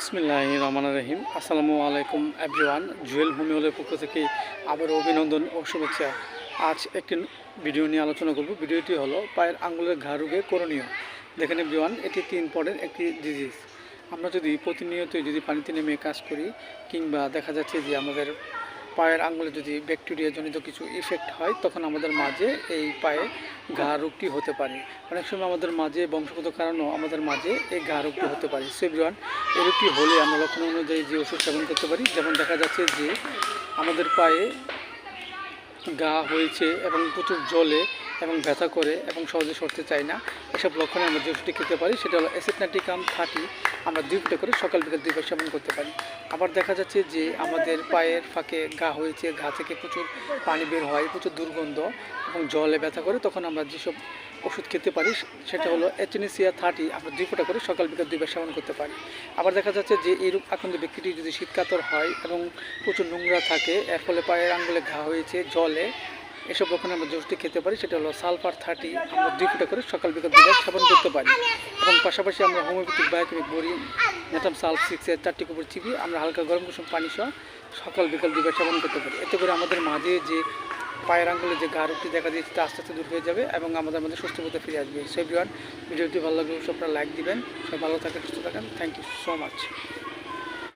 বিসমিল্লাহ রহমান রহিম। আসসালামু আলাইকুম এভরিওয়ান জুয়েল হোমিওলের পক্ষ থেকে আবার অভিনন্দন ও শুভেচ্ছা। আজ একটি ভিডিও নিয়ে আলোচনা করব। ভিডিওটি হলো পায়ের আঙুলের ঘা রোগে করণীয়। দেখেন এভরিওয়ান এটি তিন পরের একটি ডিজিজ আমরা যদি প্রতিনিয়তই যদি পানিতে নেমে কাজ করি, কিংবা দেখা যাচ্ছে যে আমাদের পায়ের আঙুলে যদি ব্যাকটেরিয়াজনিত কিছু ইফেক্ট হয়, তখন আমাদের মাঝে এই পায়ে ঘা রোগটি হতে পারে। অনেক সময় আমাদের মাঝে বংশগত কারণেও আমাদের মাঝে এই ঘা রোগটি হতে পারে। সেভিওয়ান এই রোগটি হলে আমরা লক্ষণ অনুযায়ী যে ওষুধ সেবন করতে পারি, যেমন দেখা যাচ্ছে যে আমাদের পায়ে গা হয়েছে এবং প্রচুর জলে এবং ব্যথা করে এবং সহজে সরতে চাই না। এসব লক্ষণে আমরা যে ওষুধটি খেতে পারি সেটা হলো অ্যাসিডনাটিকাম থার্টি। আমরা দুই ফুটে করে সকাল বিকাল দুইবার সেবন করতে পারি। আবার দেখা যাচ্ছে যে আমাদের পায়ের ফাঁকে গা হয়েছে ঘা থেকে প্রচুর পানি বের হয়, প্রচুর দুর্গন্ধ এবং জলে ব্যথা করে, তখন আমরা যেসব ওষুধ খেতে পারি সেটা হলো এচনিসিয়া থার্টি। আমরা দুই করে সকাল বিকাল দুইবার সেবন করতে পারি। আবার দেখা যাচ্ছে যে এই রোগ আক্রান্ত ব্যক্তিটি যদি শীতকাতর হয় এবং প্রচুর নোংরা থাকে, এর ফলে পায়ের আঙ্গুলে ঘা হয়েছে, জলে এসব ওখানে আমরা ওষুধটি খেতে পারি, সেটা হলো সালফার থার্টি, আমরা দুই ফোঁটা করে সকাল বিকাল দুইবার সেবন করতে পারি। এবং পাশাপাশি আমরা হোমিওপ্যাথিক, বায়োকেমিক বড়ি ন্যাটাম, সালফ সিক্সের চারটি কুপুর চিবি, আমরা হালকা গরম কুসুম পানি সহ সকাল বিকাল দুইবার সেবন করতে পারি। এতে করে আমাদের মাঝে যে পায়ের আঙ্গুলে যে গা রোগটি দেখা দিয়েছে তা আস্তে আস্তে দূর হয়ে যাবে এবং আমাদের মধ্যে সুস্থ পথে ফিরে আসবে। সো এভরিওয়ান ভিডিওটি ভালো লাগলে আপনারা লাইক দিবেন। সব ভালো থাকেন, সুস্থ থাকেন। Thank you so much